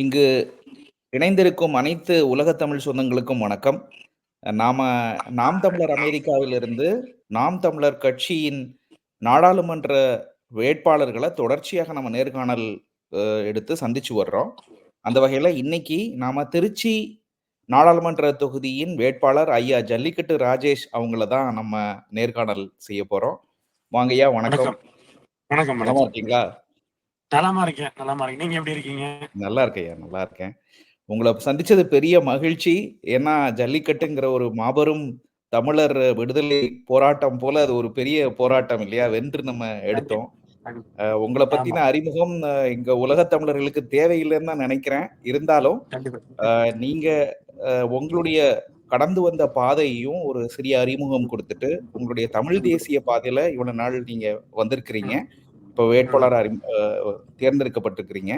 இங்கு இணைந்திருக்கும் அனைத்து உலக தமிழ் சொந்தங்களுக்கும் வணக்கம். நாம நாம் தமிழர் அமெரிக்காவிலிருந்து நாம் தமிழர் கட்சியின் நாடாளுமன்ற வேட்பாளர்கள தொடர்ச்சியாக நம்ம நேர்காணல் எடுத்து சந்திச்சு வர்றோம். அந்த வகையில இன்னைக்கு நாம திருச்சி நாடாளுமன்ற தொகுதியின் வேட்பாளர் ஐயா ஜல்லிக்கட்டு ராஜேஷ் அவங்கள தான் நம்ம நேர்காணல் செய்ய போறோம். வாங்கய்யா வணக்கம். வணக்கம். இருக்கீங்களா? நலமா இருக்கேன், நலமா இருக்கேன். நீங்க எப்படி இருக்கீங்க? நல்லா இருக்கேன்யா, நல்லா இருக்கேன். உங்கள சந்திச்சது பெரிய மகிழ்ச்சி. ஏன்னா, ஜல்லிக்கட்டுங்கிற ஒரு மாபெரும் தமிழர் விடுதலை போராட்டம் போல அது ஒரு பெரிய போராட்டம் இல்லையா? வென்று நம்ம எடுத்தோம். உங்கள. பத்தின அறிமுகம் இங்க உலக தமிழர்களுக்கு தேவையில்லைன்னு தான் நெனைக்கிறேன். இருந்தாலும், நீங்க உங்களுடைய கடந்து வந்த பாதையையும் ஒரு சிறிய அறிமுகம் குடுத்துட்டு, உங்களுடைய தமிழ் தேசிய பாதையில இவ்வளவு நாள் நீங்க வந்திருக்கிறீங்க. இப்போ வேட்பாளராக அறி தேர்ந்தெடுக்கப்பட்டிருக்கிறீங்க.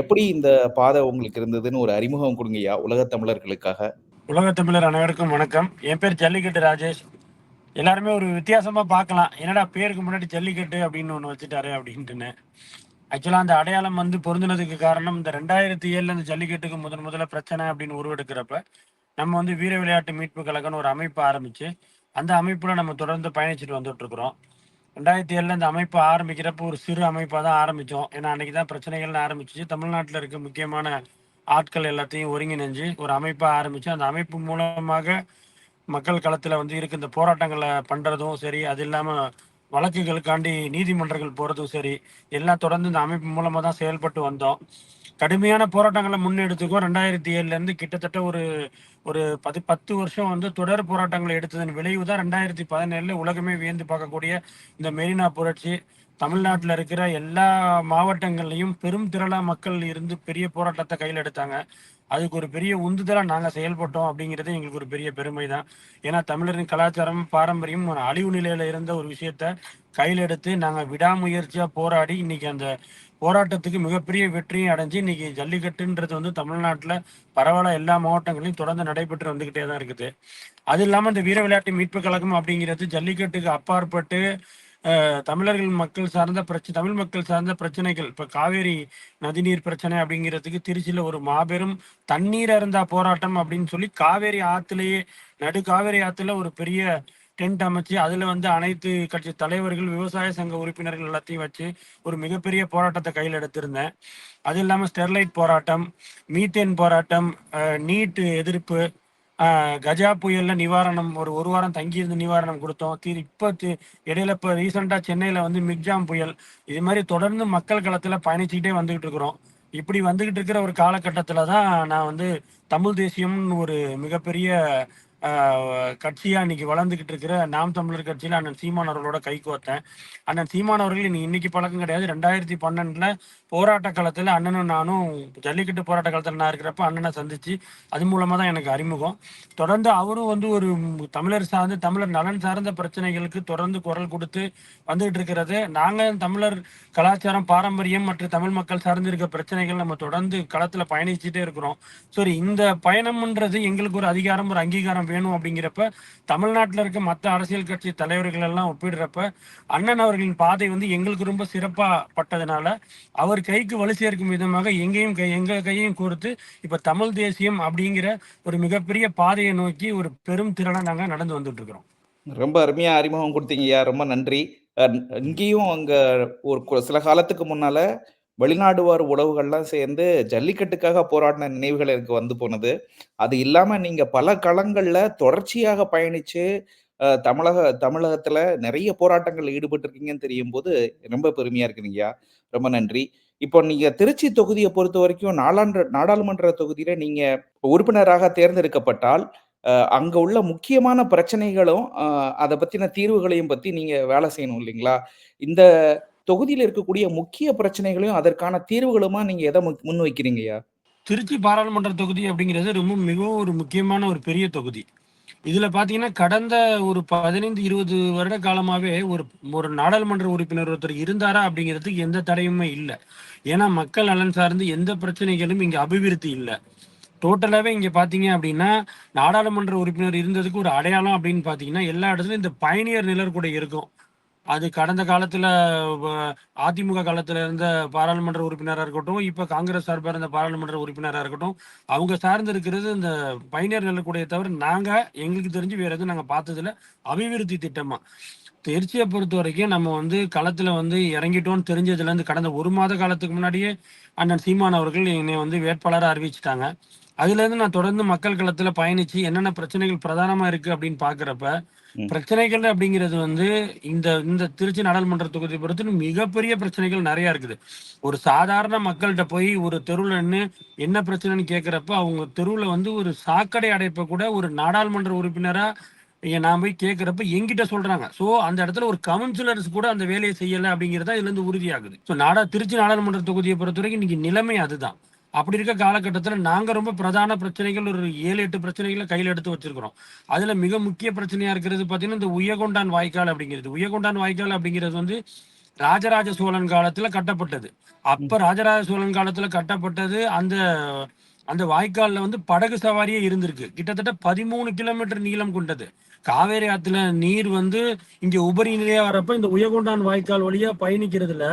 எப்படி இந்த பாதை உங்களுக்கு இருந்ததுன்னு ஒரு அறிமுகம் கொடுங்கய்யா உலக தமிழர்களுக்காக. உலக தமிழர் அனைவருக்கும் வணக்கம். என் பேர் ஜல்லிக்கட்டு ராஜேஷ். எல்லாருமே ஒரு வித்தியாசமா பார்க்கலாம். என்னடா பேருக்கு முன்னாடி ஜல்லிக்கட்டு அப்படின்னு ஒன்று வச்சுட்டாரு அப்படின்ட்டுன்னு. ஆக்சுவலாக அந்த அடையாளம் வந்து பொருந்துனதுக்கு காரணம் இந்த 2007ல இந்த ஜல்லிக்கட்டுக்கு முதன் முதல்ல பிரச்சனை அப்படின்னு உருவெடுக்கிறப்ப, நம்ம வந்து வீர விளையாட்டு மீட்பு கழகம்னு ஒரு அமைப்பு ஆரம்பிச்சு, அந்த அமைப்புல நம்ம தொடர்ந்து பயணிச்சுட்டு வந்துட்டு இருக்கிறோம். 2007ல இந்த அமைப்பு ஆரம்பிக்கிறப்போ ஒரு சிறு அமைப்பாக தான் ஆரம்பித்தோம் ஏன்னா அன்றைக்கி தான் பிரச்சனைகள்னு ஆரம்பிச்சிச்சு தமிழ்நாட்டில் இருக்க முக்கியமான ஆட்கள் எல்லாத்தையும் ஒருங்கிணைஞ்சு ஒரு அமைப்பாக ஆரம்பித்தோம் அந்த அமைப்பு மூலமாக மக்கள் களத்தில் வந்து இருக்க இந்த போராட்டங்களை பண்ணுறதும் சரி, அது இல்லாமல் வழக்குகளுக்காண்டி நீதிமன்றங்கள் போகிறதும் சரி, எல்லாம் தொடர்ந்து இந்த அமைப்பு மூலமாக தான் செயல்பட்டு வந்தோம். கடுமையான போராட்டங்களை முன்னெடுத்துக்கோ ரெண்டாயிரத்தி ஏழுலேருந்து கிட்டத்தட்ட ஒரு ஒரு பத்து பத்து வருஷம் வந்து தொடர் போராட்டங்களை எடுத்ததன் விளைவு தான் 2017ல உலகமே வியந்து பார்க்கக்கூடிய இந்த மெரினா புரட்சி. தமிழ்நாட்டில் இருக்கிற எல்லா மாவட்டங்கள்லையும் பெரும் திரளா மக்கள் இருந்து பெரிய போராட்டத்தை கையில் எடுத்தாங்க. அதுக்கு ஒரு பெரிய உந்துதலாக நாங்கள் செயல்பட்டோம் அப்படிங்கிறது எங்களுக்கு ஒரு பெரிய பெருமை தான். ஏன்னா தமிழரின் கலாச்சாரம், பாரம்பரியம் ஒரு அழிவு நிலையில் இருந்த ஒரு விஷயத்த கையில் எடுத்து நாங்கள் விடாமுயற்சியாக போராடி, இன்னைக்கு அந்த போராட்டத்துக்கு மிகப்பெரிய வெற்றியும் அடைஞ்சு, இன்னைக்கு ஜல்லிக்கட்டுன்றது வந்து தமிழ்நாட்டில் பரவாயில்ல எல்லா மாவட்டங்களையும் தொடர்ந்து நடைபெற்று வந்துகிட்டே தான் இருக்குது. அது இல்லாமல் இந்த வீர விளையாட்டு மீட்பு கழகம் அப்படிங்கிறது ஜல்லிக்கட்டுக்கு அப்பாற்பட்டு, தமிழர்கள் மக்கள் சார்ந்த பிரச்சனை தமிழ் மக்கள் சார்ந்த பிரச்சனைகள். இப்ப காவேரி நதிநீர் பிரச்சனை அப்படிங்கிறதுக்கு திருச்சியில ஒரு மாபெரும் தண்ணீர் அருந்தா போராட்டம் அப்படின்னு சொல்லி காவேரி ஆத்துலயே நடு காவேரி ஆற்றுல ஒரு பெரிய டென்ட் அமைச்சு, அதுல வந்து அனைத்து கட்சி தலைவர்கள், விவசாய சங்க உறுப்பினர்கள் எல்லாத்தையும் வச்சு ஒரு மிகப்பெரிய போராட்டத்தை கையில் எடுத்திருந்தேன். அது இல்லாம ஸ்டெர்லைட் போராட்டம், மீத்தேன் போராட்டம், நீட்டு எதிர்ப்பு, கஜா புயல்ல நிவாரணம் ஒரு ஒரு வாரம் தங்கியிருந்து நிவாரணம் கொடுத்தோம் தி இப்ப இடையில இப்ப ரீசென்ட்டா சென்னையில வந்து மிக்ஜாம் புயல். இது மாதிரி தொடர்ந்து மக்கள் களத்துல பயணிச்சுக்கிட்டே வந்துகிட்டு இருக்கிறோம். இப்படி வந்துகிட்டு இருக்கிற ஒரு காலகட்டத்தில் தான் நான் வந்து தமிழ் தேசியம்னு ஒரு மிகப்பெரிய கட்சியாக கட்சியா இன்னைக்கு வளர்ந்துகிட்டு இருக்கிற நாம் தமிழர் கட்சியில அண்ணன் சீமான் அவர்களோட கைகோர்த்தேன். அண்ணன் சீமான் அவர்கள் இனி இன்னைக்கு பழக்கம் கிடையாது. 2012ல போராட்ட காலத்தில் அண்ணனும் நானும் ஜல்லிக்கட்டு போராட்ட காலத்தில் நான் இருக்கிறப்ப அண்ணனை சந்திச்சு, அது மூலமா தான் எனக்கு அறிமுகம். தொடர்ந்து அவரும் வந்து ஒரு தமிழர் சார்ந்து தமிழர் நலன் சார்ந்த பிரச்சனைகளுக்கு தொடர்ந்து குரல் கொடுத்து வந்துகிட்டு இருக்கிறது. நாங்கள் தமிழர் கலாச்சாரம், பாரம்பரியம் மற்றும் தமிழ் மக்கள் சார்ந்து இருக்க பிரச்சனைகள் நம்ம தொடர்ந்து களத்துல பயணிச்சுட்டே இருக்கிறோம். சரி இந்த பயணம்ன்றது எங்களுக்கு ஒரு அதிகாரம், ஒரு அங்கீகாரம் வேணும் அப்படிங்கிறப்ப, தமிழ்நாட்டில் இருக்க மற்ற அரசியல் கட்சி தலைவர்கள் எல்லாம் ஒப்பிடுறப்ப, அண்ணன் அவர்களின் பாதை வந்து எங்களுக்கு ரொம்ப சிறப்பாக பட்டதுனால, அவர் கைக்கு வலு சேர்க்கும் விதமாக எங்கேயும் கை எங்கள் கையையும் கோர்த்து, இப்போ தமிழ் தேசியம் அப்படிங்கிற ஒரு மிகப்பெரிய பாதையை நோக்கி ஒரு பெரும் திறனை நாங்கள் நடந்து வந்துட்டு இருக்கிறோம். ரொம்ப அருமையாக அறிமுகம் கொடுத்தீங்க ரொம்ப நன்றி. இங்கேயும் அங்க ஒரு சில காலத்துக்கு முன்னால வெளிநாடுவார் உறவுகள்லாம் சேர்ந்து ஜல்லிக்கட்டுக்காக போராடின நினைவுகள் எனக்கு வந்து போனது. அது இல்லாம நீங்க பல களங்கள்ல தொடர்ச்சியாக பயணிச்சு, தமிழக தமிழகத்துல நிறைய போராட்டங்கள்ல ஈடுபட்டிருக்கீங்கன்னு தெரியும்போது, ரொம்ப பெருமையா இருக்குங்கய்யா ரொம்ப நன்றி. இப்போ நீங்க திருச்சி தொகுதியை பொறுத்த வரைக்கும் நாளான்ற நாடாளுமன்ற தொகுதியில நீங்க உறுப்பினராக தேர்ந்தெடுக்கப்பட்டால், அங்க உள்ள முக்கியமான பிரச்சனைகளும், அதை பத்தின தீர்வுகளையும் பத்தி நீங்க வேலை செய்யணும் இல்லைங்களா? இந்த தொகுதியில் இருக்கக்கூடிய முக்கிய பிரச்சனைகளையும், அதற்கான தீர்வுகளுமா நீங்க எதை முன் முன்வைக்கிறீங்கய்யா? திருச்சி பாராளுமன்ற தொகுதி அப்படிங்கிறது ரொம்ப மிகவும் ஒரு முக்கியமான ஒரு பெரிய தொகுதி. இதுல பாத்தீங்கன்னா கடந்த ஒரு 15, 20 வருட காலமாவே ஒரு ஒரு நாடாளுமன்ற உறுப்பினர் ஒருத்தர் இருந்தாரா அப்படிங்கிறதுக்கு எந்த தடையுமே இல்லை ஏன்னா மக்கள் நலன் சார்ந்து எந்த பிரச்சனைகளும் இங்க அபிவிருத்தி இல்லை டோட்டலாவே இங்க பார்த்தீங்க அப்படின்னா, நாடாளுமன்ற உறுப்பினர் இருந்ததுக்கு ஒரு அடையாளம் அப்படின்னு பார்த்தீங்கன்னா, எல்லா இடத்துலயும் இந்த பயணியர் நிழற்குடை இருக்கும். அது கடந்த காலத்துல அதிமுக காலத்துல இருந்த பாராளுமன்ற உறுப்பினராக இருக்கட்டும், இப்ப காங்கிரஸ் சார்பாக இருந்த பாராளுமன்ற உறுப்பினராக இருக்கட்டும், அவங்க சார்ந்து இருக்கிறது இந்த பயணியர் நலக்கூடய தவிர, நாங்க எங்களுக்கு தெரிஞ்சு வேற எதுவும் நாங்க பார்த்ததில்ல. அபிவிருத்தி திட்டமா. பொறுத்த வரைக்கும் நம்ம வந்து களத்துல வந்து இறங்கிட்டோம்னு தெரிஞ்சதுலேருந்து கடந்த ஒரு மாத காலத்துக்கு முன்னாடியே அண்ணன் சீமான் அவர்கள் என்னைய வந்து வேட்பாளரா அறிவிச்சுட்டாங்க. அதுலேருந்து நான் தொடர்ந்து மக்கள் களத்துல பயணிச்சு என்னென்ன பிரச்சனைகள் பிரதானமா இருக்கு அப்படின்னு பார்க்கிறப்ப. பிரச்சனைகள் அப்படிங்கிறது வந்து இந்த இந்த திருச்சி நாடாளுமன்ற தொகுதிய பொறுத்து மிகப்பெரிய பிரச்சனைகள் நெறைய இருக்குது. ஒரு சாதாரண மக்கள்ட்ட போய் ஒரு தெருவுல நின்னு என்ன பிரச்சனைன்னு கேட்கிறப்ப, அவங்க தெருவுல வந்து ஒரு சாக்கடை அடைப்ப கூட ஒரு நாடாளுமன்ற உறுப்பினரா எ நான் போய் கேட்கிறப்ப எங்கிட்ட சொல்றாங்க. ஸோ அந்த இடத்துல ஒரு கவுன்சிலர்ஸ் கூட அந்த வேலையை செய்யலை அப்படிங்கிறது தான் இதுலேருந்து உறுதியாகுது. ஸோ நாடா திருச்சி நாடாளுமன்ற தொகுதிய பொறுத்தவரைக்கும் இன்னைக்கு நிலைமை அதுதான். அப்படி இருக்க காலகட்டத்தில் நாங்கள் ரொம்ப பிரதான பிரச்சனைகள் ஒரு ஏழு எட்டு பிரச்சனைகளை கையில் எடுத்து வச்சிருக்கிறோம். அதில் மிக முக்கிய பிரச்சனையாக இருக்கிறது பார்த்தீங்கன்னா, இந்த உயகொண்டான் வாய்க்கால் அப்படிங்கிறது. உயகொண்டான் வாய்க்கால் அப்படிங்கிறது வந்து ராஜராஜ சோழன் காலத்தில் கட்டப்பட்டது. அப்போ ராஜராஜ சோழன் காலத்தில் கட்டப்பட்டது அந்த அந்த வாய்க்கால்ல வந்து படகு சவாரியே இருந்திருக்கு. கிட்டத்தட்ட 13 கிலோமீட்டர் நீளம் கொண்டது. காவேரி ஆத்துல நீர் வந்து இங்க உபரி நிலையா வரப்ப இந்த உயகொண்டான் வாய்க்கால் வழியா பயணிக்கிறதுல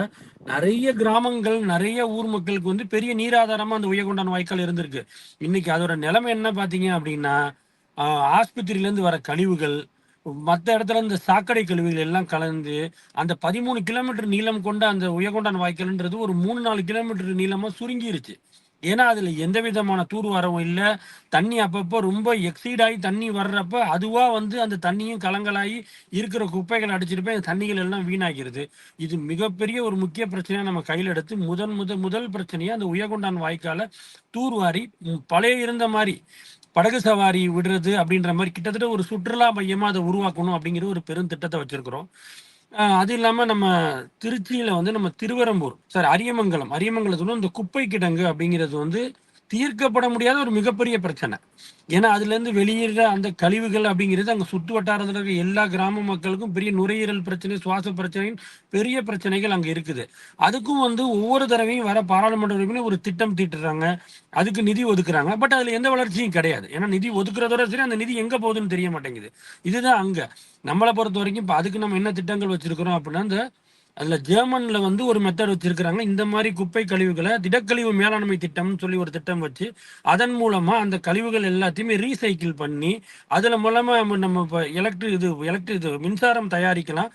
நிறைய கிராமங்கள், நிறைய ஊர் மக்களுக்கு வந்து பெரிய நீராதாரமா அந்த உயகொண்டான் வாய்க்கால் இருந்திருக்கு. இன்னைக்கு அதோட நிலைமை என்ன பார்த்தீங்க அப்படின்னா, ஆஸ்பத்திரியில ஆஸ்பத்திரியிலேருந்து வர கழிவுகள், மத்த இடத்துல இந்த சாக்கடை கழிவுகள் எல்லாம் கலந்து, அந்த 13 கிலோமீட்டர் நீளம் கொண்ட அந்த உயகொண்டான் வாய்க்கால்ன்றது ஒரு 3, 4 கிலோமீட்டர் நீளமா சுருங்கிருச்சு. ஏன்னா, அதுல எந்த விதமான தூர்வாரவும் இல்லை தண்ணி அப்பப்போ ரொம்ப எக்ஸீட் ஆகி தண்ணி வர்றப்ப, அதுவா வந்து அந்த தண்ணியும் கலங்களாகி இருக்கிற குப்பைகள் அடிச்சிட்டு போய் அந்த தண்ணிகள் எல்லாம் வீணாகிறது. இது மிகப்பெரிய ஒரு முக்கிய பிரச்சனையாக நம்ம கையில் எடுத்து முதன் முத முதல் பிரச்சனையா அந்த உய்யகொண்டான் வாய்க்கால தூர்வாரி பழைய இருந்த மாதிரி படகு சவாரி விடுறது அப்படின்ற மாதிரி கிட்டத்தட்ட ஒரு சுற்றுலா மையமா அதை உருவாக்கணும் அப்படிங்கிற ஒரு பெரும் திட்டத்தை வச்சிருக்கிறோம். அது இல்லாம நம்ம திருச்சியில வந்து நம்ம திருவரம்பூர் சாரி அரியமங்கலம். அரியமங்கலத்துல இந்த குப்பை கிடங்கு அப்படிங்கிறது வந்து தீர்க்கப்பட முடியாத ஒரு மிகப்பெரிய பிரச்சனை. ஏன்னா, அதுலேருந்து வெளியேற அந்த கழிவுகள் அப்படிங்கிறது அங்க சுற்று வட்டாரத்துல இருக்க எல்லா கிராம மக்களுக்கும் பெரிய நுரையீரல் பிரச்சனை, சுவாச பிரச்சனைன்னு பெரிய பிரச்சனைகள் அங்க இருக்குது. அதுக்கும் வந்து ஒவ்வொரு தடவையும் வர பாராளுமன்ற உறுப்பினர் ஒரு திட்டம் தீட்டுறாங்க. அதுக்கு நிதி ஒதுக்குறாங்க. பட் அதுல எந்த வளர்ச்சியும் கிடையாது. ஏன்னா நிதி ஒதுக்குறதோட சரி, அந்த நிதி எங்க போகுதுன்னு தெரிய மாட்டேங்குது. இதுதான் அங்க. பொறுத்த வரைக்கும் இப்ப அதுக்கு நம்ம என்ன திட்டங்கள் வச்சிருக்கிறோம் அப்படின்னா, இந்த அதுல ஜெர்மன்ல வந்து ஒரு மெத்தட் வச்சிருக்கிறாங்க. இந்த மாதிரி குப்பை கழிவுகளை திடக்கழிவு மேலாண்மை திட்டம்னு சொல்லி ஒரு திட்டம் வச்சு, அதன் மூலமா அந்த கழிவுகள் எல்லாத்தையுமே ரீசைக்கிள் பண்ணி, அதுல மூலமா நம்ம நம்ம இப்ப எலக்ட்ரிக் இது எலக்ட்ரிக் இது மின்சாரம் தயாரிக்கலாம்.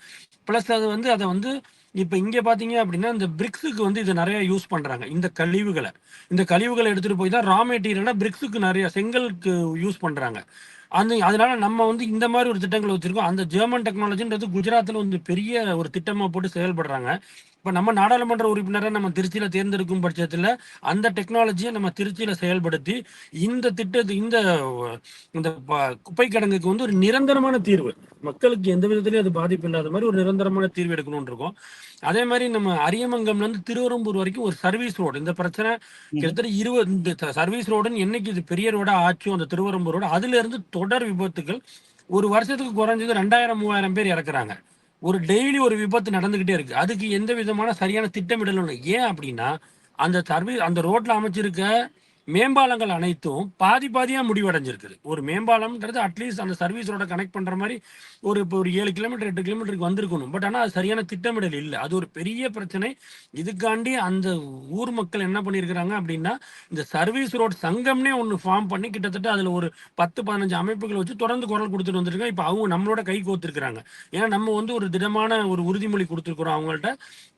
பிளஸ் அது வந்து அதை வந்து இப்ப இங்க பார்த்தீங்க அப்படின்னா, இந்த பிரிக்ஸுக்கு வந்து இதை நிறைய யூஸ் பண்றாங்க. இந்த கழிவுகளை இந்த கழிவுகளை எடுத்துட்டு போய் தான் ரா மெட்டீரியலா பிரிக்ஸுக்கு நிறைய செங்கலுக்கு யூஸ் பண்றாங்க. அந்த அதனால நம்ம வந்து இந்த மாதிரி ஒரு திட்டங்கள் வச்சிருக்கோம். அந்த ஜெர்மன் டெக்னாலஜின்றது குஜராத்தில் வந்து பெரிய ஒரு திட்டமாக போட்டு செயல்படுறாங்க. இப்ப நம்ம நாடாளுமன்ற உறுப்பினரா நம்ம திருச்சியில தேர்ந்தெடுக்கும் பட்சத்துல, அந்த டெக்னாலஜிய நம்ம திருச்சியில செயல்படுத்தி, இந்த திட்டத்து இந்த இந்த குப்பை கிடங்குக்கு வந்து ஒரு நிரந்தரமான தீர்வு. மக்களுக்கு எந்த விதத்திலயும் அது பாதிப்பு இல்லாத மாரி ஒரு நிரந்தரமான தீர்வு எடுக்கணும்னு இருக்கோம். அதே மாரி நம்ம அரியமங்கம்லேருந்து திருவெறும்பூர் வரைக்கும் ஒரு சர்வீஸ் ரோடு. இந்த பிரச்சனை. கிட்டத்தட்ட 20 இந்த சர்வீஸ் ரோடுன்னு என்னைக்கு இது பெரிய ரோடா ஆச்சோ அந்த திருவெறும்பூர் ரோடு, அதிலிருந்து தொடர் விபத்துகள் ஒரு வருஷத்துக்கு குறைஞ்சது 2000, 3000 பேர் இறக்குறாங்க. ஒரு டெய்லி ஒரு விபத்து நடந்துகிட்டே இருக்கு. அதுக்கு எந்த விதமான சரியான திட்டமிடலும் இல்லை ஏன் அப்படின்னா, அந்த சர்வீஸ் அந்த ரோட்ல அமைச்சிருக்க மேம்பாலங்கள் அனைத்தும் பாதி பாதியாக முடிவடைஞ்சிருக்குது. ஒரு மேம்பாலம்ன்றது அட்லீஸ்ட் அந்த சர்வீஸோட கனெக்ட் பண்ணுற மாதிரி ஒரு இப்போ ஒரு ஏழு கிலோமீட்டர், எட்டு கிலோமீட்டருக்கு வந்திருக்கணும். பட் ஆனால் அது சரியான திட்டமிடல் இல்லை அது ஒரு பெரிய பிரச்சனை. இதுக்காண்டி அந்த ஊர் மக்கள் என்ன பண்ணியிருக்கிறாங்க அப்படின்னா, இந்த சர்வீஸ் ரோட் சங்கம்னே ஒன்று ஃபார்ம் பண்ணி கிட்டத்தட்ட அதில் ஒரு பத்து பதினஞ்சு அமைப்புகளை வச்சு தொடர்ந்து குரல் கொடுத்துட்டு வந்திருக்காங்க இப்போ அவங்க நம்மளோட கை கோத்துருக்குறாங்க ஏன்னா நம்ம வந்து ஒரு திடமான ஒரு உறுதிமொழி கொடுத்துருக்குறோம் அவங்கள்ட்ட.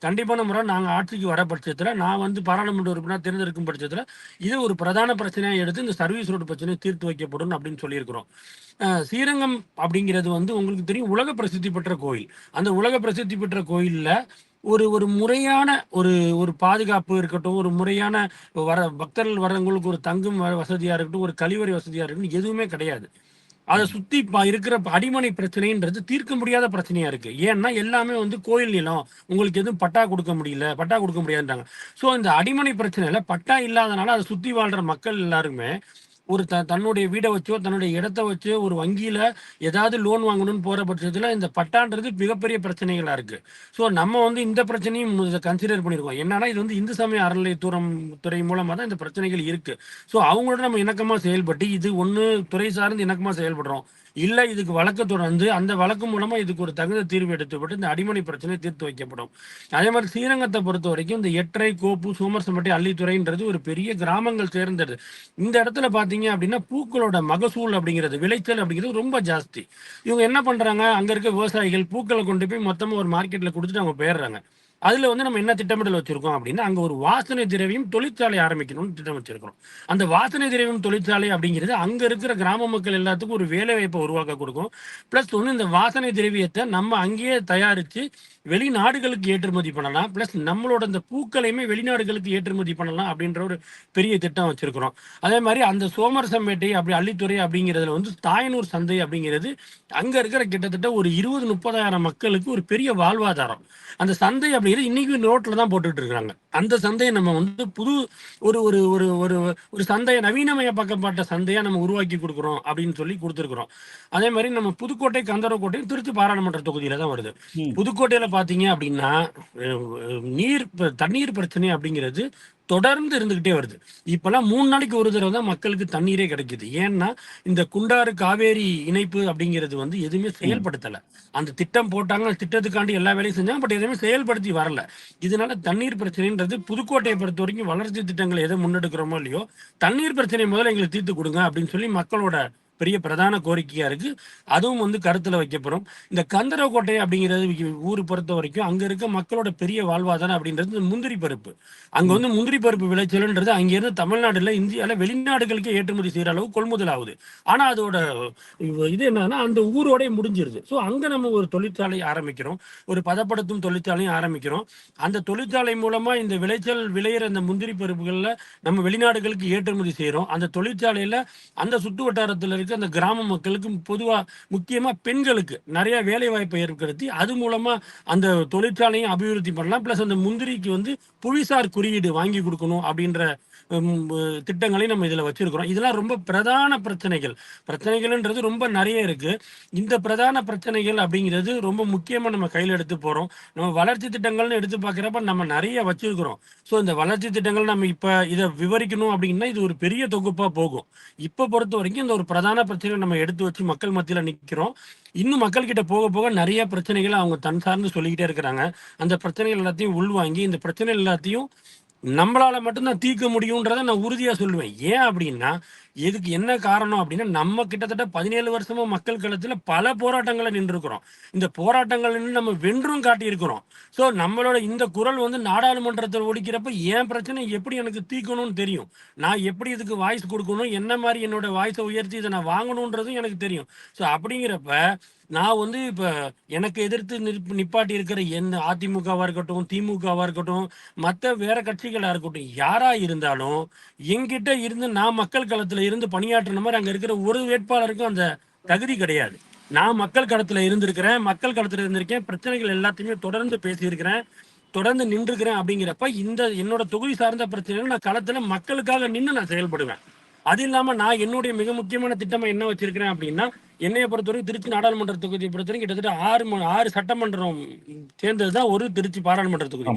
கண்டிப்பான முறை நாங்கள் ஆட்சிக்கு வர பட்சத்தில் நான் வந்து பாராளுமன்ற உறுப்பினர் தேர்ந்தெடுக்கும் பட்சத்தில் இது ஒரு பிரதான பிரச்சனையாக எடுத்து இந்த சர்வீஸ் ரோடு பிரச்சனை தீர்த்து வைக்கப்படும் அப்படின்னு சொல்லியிருக்கிறோம். ஸ்ரீரங்கம் அப்படிங்கிறது வந்து உங்களுக்கு தெரியும் உலக பிரசித்தி பெற்ற கோயில். அந்த உலக பிரசித்தி பெற்ற கோயிலில் ஒரு ஒரு முறையான ஒரு ஒரு பாதுகாப்பு இருக்கட்டும், ஒரு முறையான வர பக்தர்கள் வர்றவங்களுக்கு ஒரு தங்கும் வ இருக்கட்டும், ஒரு கழிவறை வசதியாக இருக்கட்டும், எதுவுமே கிடையாது. அதை சுத்தி இருக்கிற அடிமனை பிரச்சனைன்றது தீர்க்க முடியாத பிரச்சனையா இருக்கு. ஏன்னா, எல்லாமே வந்து கோயில் நிலம். உங்களுக்கு எதுவும் பட்டா கொடுக்க முடியல, பட்டா கொடுக்க முடியாதுன்றாங்க. ஸோ இந்த அடிமனை பிரச்சனையில பட்டா இல்லாதனால அதை சுத்தி வாழ்ற மக்கள் எல்லாருமே, ஒரு த தன்னுடைய வீடை வச்சோ, தன்னுடைய இடத்த வச்சோ ஒரு வங்கியில் ஏதாவது லோன் வாங்கணும்னு போகிற பட்சத்தில் இந்த பட்டான்றது மிகப்பெரிய பிரச்சனைகளாக இருக்குது ஸோ நம்ம வந்து இந்த பிரச்சனையும் இத கன்சிடர் பண்ணியிருக்கோம். என்னன்னா, இது வந்து இந்து சமய அறநிலையத்துறம் துறை மூலமாக தான் இந்த பிரச்சனைகள் இருக்குது ஸோ அவங்களோட நம்ம இணக்கமாக செயல்பட்டு, இது ஒன்று துறை சார்ந்து இணக்கமாக செயல்படுறோம். இல்ல இதுக்கு வழக்கு தொடர்ந்து அந்த வழக்கு மூலமா இதுக்கு ஒரு தகுந்த தீர்வு எடுத்துப்பட்டு இந்த அடிமனை பிரச்சனை தீர்த்து வைக்கப்படும். அதே மாதிரி ஸ்ரீரங்கத்தை பொறுத்த வரைக்கும் இந்த எட்டரை கோப்பு சோமரசம்பட்டி அள்ளித்துறைன்றது ஒரு பெரிய கிராமங்கள் சேர்ந்தது. இந்த இடத்துல பாத்தீங்க அப்படின்னா பூக்களோட மகசூல் அப்படிங்கிறது விளைச்சல் அப்படிங்கிறது ரொம்ப ஜாஸ்தி. இவங்க என்ன பண்றாங்க? அங்க இருக்க விவசாயிகள் பூக்களை கொண்டு போய் மொத்தமா ஒரு மார்க்கெட்ல கொடுத்துட்டு அவங்க போயிடுறாங்க. அதுல வந்து நம்ம என்ன திட்டமிடல் வச்சிருக்கோம் அப்படின்னா அங்க ஒரு வாசனை திரவியம் தொழிற்சாலை ஆரம்பிக்கணும்னு திட்டம் வச்சிருக்கிறோம். அந்த வாசனை திரவியம் தொழிற்சாலை அப்படிங்கிறது அங்க இருக்கிற கிராம மக்கள் எல்லாத்துக்கும் ஒரு வேலை வாய்ப்பை உருவாக்க கொடுக்கும். பிளஸ் ஒன்று இந்த வாசனை திரவியத்தை நம்ம அங்கேயே தயாரிச்சு வெளிநாடுகளுக்கு ஏற்றுமதி பண்ணலாம். பிளஸ் நம்மளோட இந்த பூக்களையுமே வெளிநாடுகளுக்கு ஏற்றுமதி பண்ணலாம் அப்படின்ற ஒரு பெரிய திட்டம் வச்சிருக்கிறோம். அதே மாதிரி அந்த சோமரசம்பேட்டை அப்படி அள்ளித்துறை அப்படிங்கிறதுல வந்து தாயனூர் சந்தை அப்படிங்கிறது அங்க இருக்கிற கிட்டத்தட்ட ஒரு இருபது முப்பதாயிரம் மக்களுக்கு ஒரு பெரிய வாழ்வாதாரம். அந்த சந்தை அப்படிங்கிறது இன்னைக்கு ரோட்ல தான் போட்டுட்டு இருக்காங்க. அந்த சந்தையை நம்ம வந்து புது ஒரு ஒரு ஒரு ஒரு ஒரு சந்தையை நவீனமயப்பக்கப்பட்ட சந்தையா நம்ம உருவாக்கி கொடுக்குறோம் அப்படின்னு சொல்லி கொடுத்துருக்குறோம். அதே மாதிரி நம்ம புதுக்கோட்டை கந்தரக்கோட்டை திருச்சி பாராளுமன்ற தொகுதியில தான் வருது. புதுக்கோட்டையில பாத்தீங்க அப்படின்னா நீர் தண்ணீர் பிரச்சனை அப்படிங்கிறது தொடர்ந்து இருந்துகிட்டே வருது. இப்பெல்லாம் மூணு நாளைக்கு ஒரு தடவை தான் மக்களுக்கு தண்ணீரே கிடைக்குது. ஏன்னா இந்த குண்டாறு காவேரி இணைப்பு அப்படிங்கிறது வந்து எதுவுமே செயல்படுத்தல. அந்த திட்டம் போட்டாங்க திட்டத்துக்காண்டி எல்லா வேலையும் செஞ்சாங்க பட் எதுவுமே செயல்படுத்தி வரல. இதனால தண்ணீர் பிரச்சனைன்றது புதுக்கோட்டையை பொறுத்த வரைக்கும் வளர்ச்சி திட்டங்களை எதை முன்னெடுக்கிறோமோ இல்லையோ தண்ணீர் பிரச்சனை முதல்ல எங்களுக்கு தீர்த்து கொடுங்க அப்படின்னு சொல்லி மக்களோட பெரிய பிரதான கோரிக்கையா இருக்கு. அதுவும் வந்து கருத்துல வைக்கப்படும். இந்த கந்தரக்கோட்டை அப்படிங்கிறது ஊரு பொறுத்த வரைக்கும் அங்க இருக்க மக்களோட பெரிய வாழ்வாதாரம் அப்படின்றது முந்திரி பருப்பு. அங்க வந்து முந்திரி பருப்பு விளைச்சல்ன்றது அங்க இருந்து தமிழ்நாடுல இந்தியால வெளிநாடுகளுக்கு ஏற்றுமதி செய்யற அளவு கொள்முதல் ஆகுது ஆனா அதோட இது என்னன்னா அந்த ஊரோட முடிஞ்சிருது. ஸோ அங்க நம்ம ஒரு தொழிற்சாலை ஆரம்பிக்கிறோம். ஒரு பதப்படுத்தும் தொழிற்சாலையும் ஆரம்பிக்கிறோம். அந்த தொழிற்சாலை மூலமா இந்த விளைச்சல் விளையிற அந்த முந்திரி பருப்புகள்ல நம்ம வெளிநாடுகளுக்கு ஏற்றுமதி செய்யறோம் அந்த தொழிற்சாலையில அந்த சுற்று வட்டாரத்துல இருக்க அந்த கிராம மக்களுக்கு பொதுவா முக்கியமா பெண்களுக்கு நிறைய வேலை வாய்ப்பை ஏற்படுத்தி அது மூலமா அந்த தொழிற்சாலையும் அபிவிருத்தி பண்ணலாம். பிளஸ் அந்த முந்திரிக்கு வந்து புவிசார் குறியீடு வாங்கி கொடுக்கணும் அப்படின்ற திட்டங்களை திட்டங்களையும் நம்ம இதில் வச்சிருக்கிறோம். இதெல்லாம் ரொம்ப பிரதான பிரச்சனைகள். பிரச்சனைகள்ன்றது ரொம்ப நிறைய இருக்கு. இந்த பிரதான பிரச்சனைகள் அப்படிங்கிறது ரொம்ப முக்கியமாக நம்ம கையில் எடுத்து போகிறோம் நம்ம வளர்ச்சி திட்டங்கள்னு எடுத்து பார்க்குறப்ப நம்ம நிறைய வச்சிருக்கிறோம். ஸோ இந்த வளர்ச்சி திட்டங்கள் நம்ம இப்போ இதை விவரிக்கணும் அப்படின்னா இது ஒரு பெரிய தொகுப்பாக போகும். இப்போ பொறுத்த வரைக்கும் இந்த ஒரு பிரதான பிரச்சனை நம்ம எடுத்து வச்சு மக்கள் மத்தியில் நிற்கிறோம் இன்னும் மக்கள் கிட்ட போக போக நிறைய பிரச்சனைகளை அவங்க தன் சார்ந்து சொல்லிக்கிட்டே இருக்கிறாங்க. அந்த பிரச்சனைகள் எல்லாத்தையும் உள்வாங்கி இந்த பிரச்சனை எல்லாத்தையும் நம்மளால மட்டும்தான் தீர்க்க முடியும்ன்றத நான் உறுதியா சொல்லுவேன். ஏன் அப்படின்னா இதுக்கு என்ன காரணம் அப்படின்னா நம்ம கிட்டத்தட்ட பதினேழு வருஷமா மக்கள் களத்துல பல போராட்டங்களை நின்றுருக்கிறோம். இந்த போராட்டங்கள் நம்ம வென்றும் காட்டியிருக்கிறோம். ஸோ நம்மளோட இந்த குரல் வந்து நாடாளுமன்றத்தில் ஒடிக்கிறப்ப என் பிரச்சனை எப்படி எனக்கு தீர்க்கணும்னு தெரியும்? நான் எப்படி இதுக்கு வாய்ஸ் கொடுக்கணும்? என்ன மாதிரி என்னோட வாய்ஸை உயர்த்தி இதை நான் வாங்கணுன்றதும் எனக்கு தெரியும். ஸோ அப்படிங்கிறப்ப நான் வந்து இப்போ எனக்கு எதிர்த்து நிற்ப- நிப்பாட்டி இருக்கிற எந்த அதிமுகவா இருக்கட்டும் திமுகவா இருக்கட்டும் மற்ற வேற கட்சிகளா இருக்கட்டும் யாரா இருந்தாலும் என்கிட்ட இருந்து நான் மக்கள் களத்துல இருந்து பணியாற்றின மாதிரி அங்க இருக்கிற ஒரு வேட்பாளருக்கும் அந்த தகுதி கிடையாது. நான் மக்கள் களத்துல இருந்திருக்கிறேன் மக்கள் களத்துல இருந்திருக்கேன் பிரச்சனைகள் எல்லாத்தையுமே தொடர்ந்து பேசியிருக்கிறேன் தொடர்ந்து நின்றுக்கிறேன் அப்படிங்கிறப்ப இந்த என்னோட தொகுதி சார்ந்த பிரச்சனைகள் நான் களத்துல மக்களுக்காக நின்று நான் செயல்படுவேன். அது இல்லாம நான் என்னுடைய மிக முக்கியமான திட்டமா என்ன வச்சிருக்கிறேன் அப்படின்னா என்னைய பொறுத்தவரைக்கும் திருச்சி நாடாளுமன்ற தொகுதியை பொறுத்தவரைக்கும் கிட்டத்தட்ட ஆறு ஆறு சட்டமன்றம் சேர்ந்ததுதான் ஒரு திருச்சி பாராளுமன்ற தொகுதி.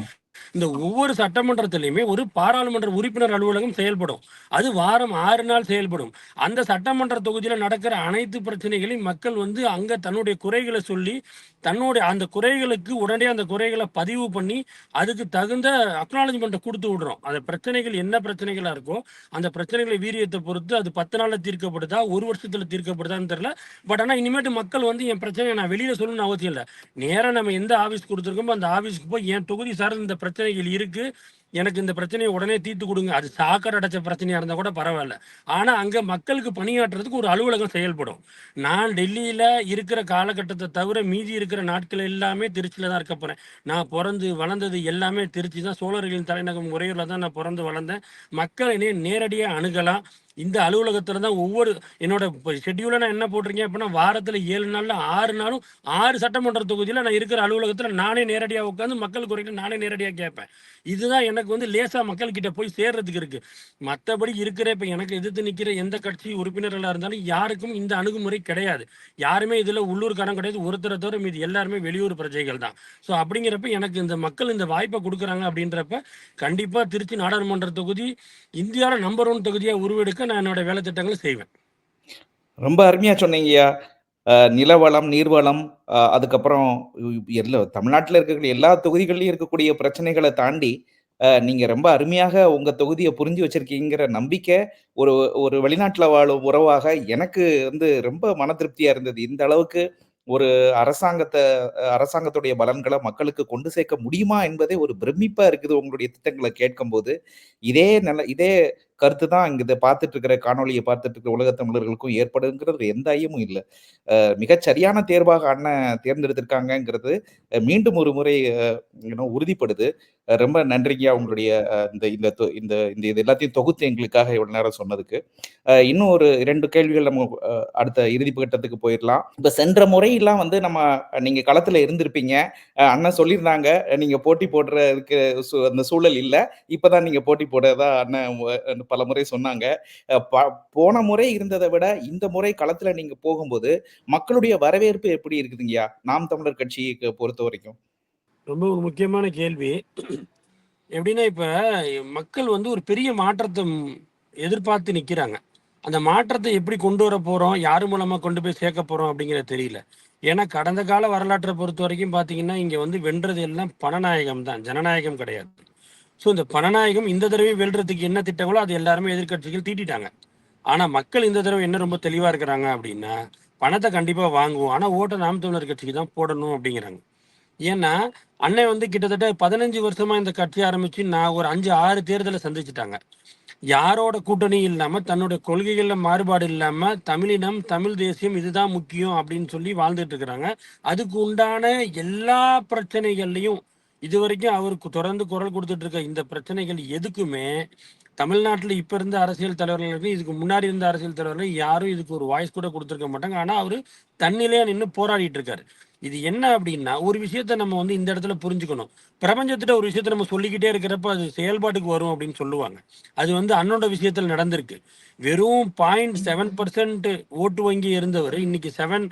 இந்த ஒவ்வொரு சட்டமன்றத்திலையுமே ஒரு பாராளுமன்ற உறுப்பினர் அலுவலகம் செயல்படும். அது வாரம் ஆறு நாள் செயல்படும். அந்த சட்டமன்ற தொகுதியில நடக்கிற அனைத்து பிரச்சனைகளையும் மக்கள் வந்து அங்க தன்னுடைய குறைகளை சொல்லி தன்னுடைய அந்த குறைகளுக்கு உடனே அந்த குறைகளை பதிவு பண்ணி அதுக்கு தகுந்த அக்னாலஜ்மெண்ட்டை கொடுத்து விடுறோம். அந்த பிரச்சனைகள் என்ன பிரச்சனைகளா இருக்கோ அந்த பிரச்சனைகளை வீரியத்தை பொறுத்து அது பத்து நாள்ல தீர்க்கப்படுதா ஒரு வருஷத்துல தீர்க்கப்படுதான்னு தெரியல. பட் ஆனால் இனிமேட்டு மக்கள் வந்து என் பிரச்சனையை நான் வெளியில் சொல்லணும்னு அவசியம் இல்லை. நேராக நம்ம எந்த ஆஃபீஸ் கொடுத்துருக்கோமோ அந்த ஆஃபீஸ்க்கு போய் என் தொகுதி சார்ந்த இந்த பிரச்சனைகள் இருக்குது எனக்கு இந்த பிரச்சனையை உடனே தீர்த்து கொடுங்க. அது சாக்கடை அடைச்ச பிரச்சனையாக இருந்தால் கூட பரவாயில்ல. ஆனால் அங்கே மக்களுக்கு பணியாற்றுறதுக்கு ஒரு அலுவலகம் செயல்படும். நான் டெல்லியில் இருக்கிற காலகட்டத்தை தவிர மீதி இருக்கிற நாட்கள் எல்லாமே திருச்சியில் தான் இருக்க போகிறேன் நான் பிறந்து வளர்ந்தது எல்லாமே திருச்சி தான். சோழர்களின் தலைநகரம் முறையில் தான் நான் பிறந்து வளர்ந்தேன். மக்கள் என்னைய நேரடியாக அணுகலாம். இந்த அலுவலகத்துல தான் ஒவ்வொரு என்னோட ஷெட்யூல நான் என்ன போட்டிருக்கேன் அப்படின்னா வாரத்துல ஏழு நாள்ல ஆறு நாளும் ஆறு சட்டமன்ற தொகுதியில நான் இருக்கிற அலுவலகத்துல நானே நேரடியா உட்காந்து மக்கள் குறைகள் நானே நேரடியா கேட்பேன். இதுதான் எனக்கு வந்து லேசா மக்கள் கிட்ட போய் சேர்றதுக்கு இருக்கு. மத்தபடி இருக்கிற இப்ப எனக்கு எதிர்த்து நிக்கிற எந்த கட்சி உறுப்பினர்களா இருந்தாலும் யாருக்கும் இந்த அணுகுமுறை கிடையாது. யாருமே இதுல உள்ளூர்காரன் கிடையாது. ஒருத்தரை தவிர மீது எல்லாருமே வெளியூர் பிரஜைகள் தான். ஸோ அப்படிங்கிறப்ப எனக்கு இந்த மக்கள் இந்த வாய்ப்பை கொடுக்குறாங்க அப்படின்றப்ப கண்டிப்பா திருச்சி நாடாளுமன்ற தொகுதி இந்தியாவில் நம்பர் ஒன் தொகுதியா உருவெடுக்க நான் என்னோட வேலை திட்டங்களை செய்வேன் ரொம்ப அருமையா சொன்னீங்கய்யா நிலவளம், நீர்வளம், அதுக்கப்புறம் எல்லா தமிழ்நாட்டில் இருக்கக்கூடிய எல்லா தொகுதிகளிலும் இருக்கக்கூடிய பிரச்சனைகளை தாண்டி, நீங்கள் நீங்க ரொம்ப அருமையாக உங்க தொகுதியை புரிஞ்சு வச்சிருக்கீங்கிற நம்பிக்கை, ஒரு ஒரு வெளிநாட்டில் வாழும் உறவாக எனக்கு வந்து ரொம்ப மன திருப்தியா இருந்தது. இந்த அளவுக்கு ஒரு அரசாங்கத்தை அரசாங்கத்துடைய பலன்களை மக்களுக்கு கொண்டு சேர்க்க முடியுமா என்பதே ஒரு பிரமிப்பா இருக்குது உங்களுடைய திட்டங்களை கேட்கும்போது. இதே நல்ல இதே கருத்து தான் இங்கே பார்த்துட்டு இருக்கிற காணொலியை பார்த்துட்டு இருக்கிற உலக தமிழர்களுக்கும் ஏற்படுங்கிறது எந்த ஐயமும் இல்லை மிகச் சரியான தேர்வாக அண்ணன் தேர்ந்தெடுத்திருக்காங்கங்கிறது மீண்டும் ஒரு முறை உறுதிப்படுது. ரொம்ப நன்றிங்கயா உங்களுடைய இந்த இந்த தொ இந்த இந்த இது எல்லாத்தையும் தொகுத்து எங்களுக்காக இவ்வளோ நேரம் சொன்னதுக்கு. இன்னும் ஒரு இரண்டு கேள்விகள் நம்ம அடுத்த இறுதி கட்டத்துக்கு போயிடலாம் இப்போ சென்ற முறையெல்லாம் வந்து நம்ம நீங்கள் களத்தில் இருந்திருப்பீங்க. அண்ணன் சொல்லியிருந்தாங்க, நீங்கள் போட்டி போடுறதுக்கு சூ அந்த சூழல் இல்லை இப்போ தான் நீங்கள் போட்டி போடுறதா அண்ணன் பல பலமுறை சொன்னாங்க. ப போன முறை இருந்ததை விட இந்த முறை களத்துல நீங்க போகும்போது, மக்களுடைய வரவேற்பு எப்படி இருக்குதுங்கய்யா? நாம் தமிழர் கட்சியை பொறுத்த வரைக்கும் ரொம்ப ஒரு முக்கியமான கேள்வி. எப்படின்னா, இப்ப மக்கள் வந்து ஒரு பெரிய மாற்றத்தை எதிர்பார்த்து நிக்கிறாங்க. அந்த மாற்றத்தை எப்படி கொண்டு வர போறோம்? யாரு மூலமா கொண்டு போய் சேர்க்க போறோம்? அப்படிங்கிறது தெரியல. ஏன்னா, கடந்த கால வரலாற்றை பொறுத்த வரைக்கும் பார்த்தீங்கன்னா, இங்க வந்து வென்றது எல்லாம் பணநாயகம் தான். ஜனநாயகம் கிடையாது. ஸோ, இந்த பணநாயகம் இந்த தடவை வெல்றதுக்கு என்ன திட்டங்களோ, அது எல்லாருமே எதிர்க்கட்சிகள் தீட்டிட்டாங்க. ஆனால் மக்கள் இந்த தடவை என்ன ரொம்ப தெளிவாக இருக்கிறாங்க அப்படின்னா, பணத்தை கண்டிப்பாக வாங்குவோம். ஆனால் ஓட்ட நாம் தமிழர் கட்சிக்கு தான் போடணும் அப்படிங்கிறாங்க. ஏன்னா, அண்ணன் வந்து கிட்டத்தட்ட 15 வருஷமா இந்த கட்சி ஆரம்பிச்சு நான் ஒரு அஞ்சு ஆறு தேர்தலை சந்திச்சுட்டாங்க. யாரோட கூட்டணி இல்லாம, தன்னுடைய கொள்கைகள்ல மாறுபாடு இல்லாம, தமிழினம், தமிழ் தேசியம் இதுதான் முக்கியம் அப்படின்னு சொல்லி வாழ்ந்துட்டு இருக்கிறாங்க. அதுக்கு உண்டான எல்லா பிரச்சனைகள்லையும் இது வரைக்கும் அவருக்கு தொடர்ந்து குரல் கொடுத்துட்டு இருக்க இந்த பிரச்சனைகள் எதுக்குமே, தமிழ்நாட்டில் இப்போ இருந்த அரசியல் தலைவர்கள் இதுக்கு முன்னாடி இருந்த அரசியல் தலைவர்கள் யாரும் இதுக்கு ஒரு வாய்ஸ் கூட கொடுத்துருக்க மாட்டாங்க. ஆனால் அவர் தன்னிலையா நின்று போராடிட்டு இருக்காரு. இது என்ன அப்படின்னா, ஒரு விஷயத்த நம்ம வந்து இந்த இடத்துல புரிஞ்சுக்கணும். பிரபஞ்சத்திட்ட ஒரு விஷயத்த நம்ம சொல்லிக்கிட்டே இருக்கிறப்ப, அது செயல்பாட்டுக்கு வரும் அப்படின்னு சொல்லுவாங்க. அது வந்து அன்னோட விஷயத்தில் நடந்திருக்கு. வெறும் 0.7% ஓட்டு வங்கி இருந்தவர் இன்னைக்கு 7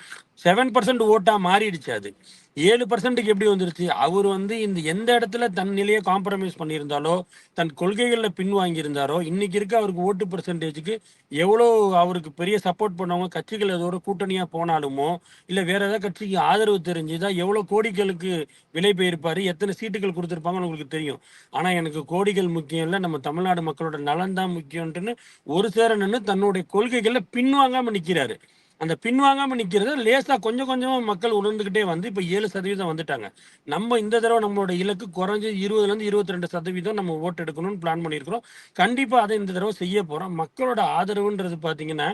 7% ஓட்டா மாறிடுச்சு அது. ஏழு பர்சன்ட்டுக்கு எப்படி வந்துருச்சு? அவர் வந்து இந்த எந்த இடத்துல தன் நிலையை காம்ப்ரமைஸ் பண்ணியிருந்தாலோ, தன் கொள்கைகளில் பின்வாங்கியிருந்தாரோ இன்னைக்கு இருக்க அவருக்கு ஓட்டு பர்சன்டேஜுக்கு எவ்வளோ அவருக்கு பெரிய சப்போர்ட் பண்ணவங்க கட்சிகள் அதோட கூட்டணியாக போனாலுமோ, இல்லை வேற ஏதாவது கட்சிக்கு ஆதரவு தெரிஞ்சுதா எவ்வளோ கோடிகளுக்கு விலை போயிருப்பாரு, எத்தனை சீட்டுகள் கொடுத்துருப்பாங்கன்னு உங்களுக்கு தெரியும். ஆனால் எனக்கு கோடிகள் முக்கியம் இல்லை நம்ம தமிழ்நாடு மக்களோட நலன் தான் முக்கியம்ன்ட்டுன்னு ஒரு சேர நின்னு தன்னுடைய கொள்கைகளை பின்வாங்காம நிற்கிறாரு அந்த பின்வாங்காம நிற்கிறத லேசா கொஞ்சம் கொஞ்சமா மக்கள் உணர்ந்துகிட்டே வந்து இப்ப ஏழு சதவீதம் வந்துட்டாங்க. நம்ம இந்த தடவை நம்மளோட இலக்கு குறைஞ்சு இருபதுலேருந்து இருபத்தி ரெண்டு சதவீதம் நம்ம ஓட்டு எடுக்கணும்னு பிளான் பண்ணியிருக்கிறோம். கண்டிப்பா அதை இந்த தடவை செய்ய போறோம். மக்களோட ஆதரவுன்றது பார்த்தீங்கன்னா,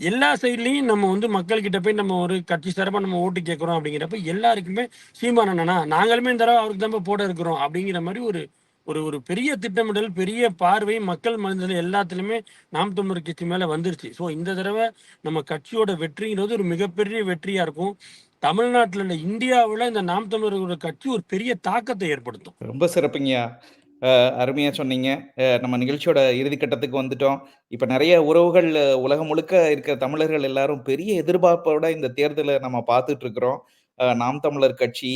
எல்லா சைட்லயும் நம்ம வந்து மக்கள் கிட்ட போய் நம்ம ஒரு கட்சி சார்பா நம்ம ஓட்டு கேட்கிறோம் அப்படிங்கிறப்ப எல்லாருக்குமே சீமான அண்ணனா, நாங்களுமே இந்த தடவை அவருக்கு தான் போட இருக்கிறோம் அப்படிங்கிற மாதிரி ஒரு ஒரு ஒரு பெரிய திட்டமிடல், பெரிய பார்வை மக்கள் மனதில் எல்லாத்துலேயுமே நாம் தமிழர் கட்சி மேலே வந்துருச்சு. ஸோ, இந்த தடவை நம்ம கட்சியோட வெற்றிங்கிறது ஒரு மிகப்பெரிய வெற்றியாக இருக்கும். தமிழ்நாட்டில் இல்லை இந்தியாவில் இந்த நாம் தமிழர்களோட கட்சி ஒரு பெரிய தாக்கத்தை ஏற்படுத்தும். ரொம்ப சிறப்புங்கய்யா. அருமையாக சொன்னீங்க. நம்ம நிகழ்ச்சியோட இறுதி கட்டத்துக்கு வந்துட்டோம். இப்போ நிறைய உறவுகள் உலகம் முழுக்க இருக்கிற தமிழர்கள் எல்லாரும் பெரிய எதிர்பார்ப்போட இந்த தேர்தலை நம்ம பார்த்துட்டு இருக்கிறோம். நாம் தமிழர் கட்சி,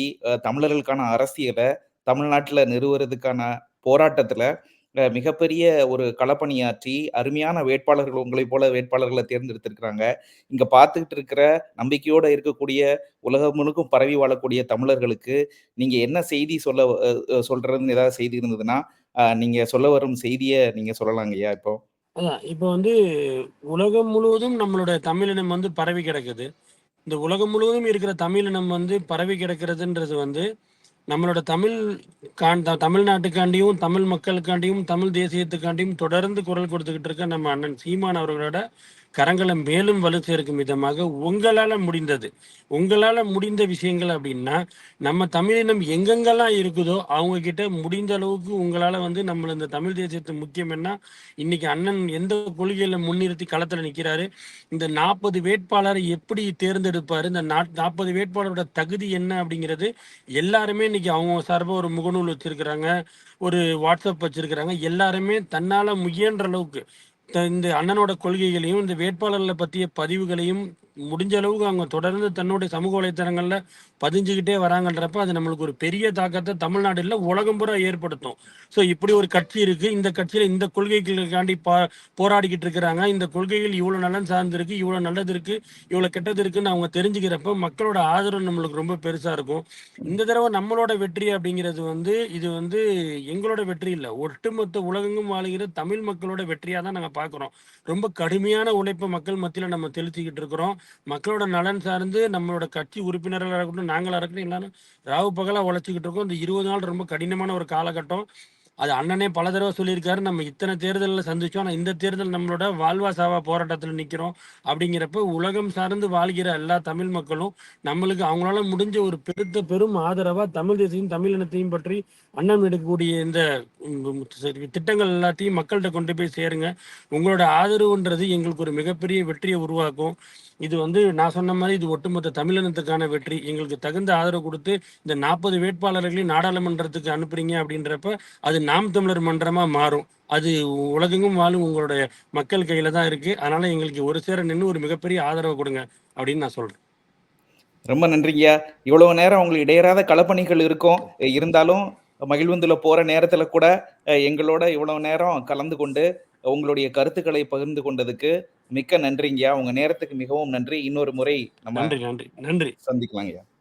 தமிழர்களுக்கான அரசியலை தமிழ்நாட்டில் நிறுவுறதுக்கான போராட்டத்தில் மிகப்பெரிய ஒரு களப்பணியாற்றி, அருமையான வேட்பாளர்கள் உங்களைப் போல வேட்பாளர்களை தேர்ந்தெடுத்திருக்கிறாங்க. இங்க பார்த்துக்கிட்டு இருக்கிற நம்பிக்கையோட இருக்கக்கூடிய உலகம் முழுக்கும் பரவி வாழக்கூடிய தமிழர்களுக்கு, நீங்க என்ன செய்தி சொல்ல சொல்கிறதுன்னு சொல்றதுன்னு ஏதாவது செய்தி இருந்ததுன்னா, நீங்கள் நீங்க சொல்ல வரும் செய்தியை நீங்க சொல்லலாங்கய்யா இப்போ. அதான். இப்போ வந்து உலகம் முழுவதும் நம்மளோட தமிழினம் வந்து பரவி கிடக்குது. இந்த உலகம் முழுவதும் இருக்கிற தமிழினம் வந்து பரவி கிடக்கிறதுன்றது வந்து, நம்மளோட தமிழ் காண் தமிழ்நாட்டுக்காண்டியும், தமிழ் மக்களுக்காண்டியும், தமிழ் தேசியத்துக்காண்டியும் தொடர்ந்து குரல் கொடுத்துக்கிட்டு இருக்க நம்ம அண்ணன் சீமான் அவர்களோட கரங்களை மேலும் வலு சேர்க்கும் விதமாக உங்களால் முடிந்தது. உங்களால் முடிந்த விஷயங்கள் அப்படின்னா, நம்ம தமிழினம் எங்கெங்கெல்லாம் இருக்குதோ, அவங்க கிட்ட முடிந்த அளவுக்கு உங்களால் வந்து நம்மளை இந்த தமிழ் தேசியத்து முக்கியம் என்ன, இன்னைக்கு அண்ணன் எந்த கொள்கையில முன்னிறுத்தி களத்தில் நிற்கிறாரு இந்த நாற்பது வேட்பாளரை எப்படி தேர்ந்தெடுப்பார் இந்த நாற்பது வேட்பாளரோட தகுதி என்ன அப்படிங்கிறது எல்லாருமே இன்னைக்கு அவங்க சார்பாக ஒரு முகநூல் வச்சிருக்கிறாங்க. ஒரு வாட்ஸ்அப் வச்சிருக்கிறாங்க. எல்லாருமே தன்னால் முயன்ற அளவுக்கு இந்த அண்ணனோட கொள்கைகளையும், இந்த வேட்பாளர்களை பற்றிய பதிவுகளையும் முடிஞ்ச அளவுக்கு அவங்க தொடர்ந்து தன்னுடைய சமூக வலைத்தளங்களில் பதிஞ்சுக்கிட்டே வராங்கன்றப்ப அது நம்மளுக்கு ஒரு பெரிய தாக்கத்தை தமிழ்நாட்டில் உலகம் பூரா ஏற்படுத்தும். ஸோ இப்படி ஒரு கட்சி இருக்கு. இந்த கட்சியில இந்த கொள்கைகளுக்காண்டி பா போராடிக்கிட்டு இருக்கிறாங்க. இந்த கொள்கைகள் இவ்வளவு நலன் சார்ந்திருக்கு இவ்வளோ இவ்வளவு நல்லது இருக்கு இவ்வளவு கெட்டது இருக்குன்னு அவங்க தெரிஞ்சுக்கிறப்ப மக்களோட ஆதரவு நம்மளுக்கு ரொம்ப பெருசா இருக்கும். இந்த தடவை நம்மளோட வெற்றி அப்படிங்கிறது வந்து இது வந்து எங்களோட வெற்றி இல்லை. ஒட்டுமொத்த உலகெங்கும் வாழுகிற தமிழ் மக்களோட வெற்றியா தான் நாங்க பார்க்குறோம். ரொம்ப கடுமையான உழைப்பை மக்கள் மத்தியில நம்ம செலுத்திக்கிட்டு இருக்கிறோம். மக்களோட நலன் சார்ந்து நம்மளோட கட்சி உறுப்பினர்களாக இருக்கட்டும் நாங்களா இருக்கட்டும் எல்லாரும் ராவு பகலா உழைச்சிக்கிட்டு இருக்கோம். இந்த இருபது நாள் ரொம்ப கடினமான ஒரு காலகட்டம். அது அண்ணனே பல தடவை சொல்லியிருக்காரு நம்ம இத்தனை தேர்தலில் சந்திச்சோம் ஆனால் இந்த தேர்தல் நம்மளோட வாழ்வா சாவா போராட்டத்தில் நிற்கிறோம் அப்படிங்கிறப்ப உலகம் சார்ந்து வாழ்கிற எல்லா தமிழ் மக்களும் நம்மளுக்கு அவங்களால முடிஞ்ச ஒரு பெருத்த பெரும் ஆதரவாக தமிழ் தேசியம் தமிழ் இனத்தையும் பற்றி அண்ணன் எடுக்கக்கூடிய இந்த சரி, திட்டங்கள் எல்லாத்தையும் மக்கள்கிட்ட கொண்டு போய் சேருங்க. உங்களோட ஆதரவுன்றது எங்களுக்கு ஒரு மிகப்பெரிய வெற்றியை உருவாக்கும். இது வந்து நான் சொன்ன மாதிரி இது ஒட்டுமொத்த தமிழினத்துக்கான வெற்றி. எங்களுக்கு தகுந்த ஆதரவு கொடுத்து இந்த நாற்பது வேட்பாளர்களையும் நாடாளுமன்றத்துக்கு அனுப்புறீங்க அப்படின்றப்ப அது நாம் தமிழர் மன்றமா மாறும். அது உலகெங்கும் வாழும் உங்களுடைய மக்கள் கையில தான் இருக்கு. அதனால எங்களுக்கு ஒரு சேர நின்று ஒரு மிகப்பெரிய ஆதரவு கொடுங்க அப்படின்னு நான் சொல்றேன். ரொம்ப நன்றிங்கய்யா. இவ்வளவு நேரம் உங்களுக்கு இடையறாத களப்பணிகள் இருக்கும். இருந்தாலும் மகிழ்வுந்துல போற நேரத்துல கூட எங்களோட இவ்வளவு நேரம் கலந்து கொண்டு உங்களுடைய கருத்துக்களை பகிர்ந்து கொண்டதுக்கு மிக்க நன்றிங்கய்யா. உங்க நேரத்துக்கு மிகவும் நன்றி. இன்னொரு முறை நம்ம நன்றி நன்றி. நன்றி. சந்திக்கலாங்கய்யா.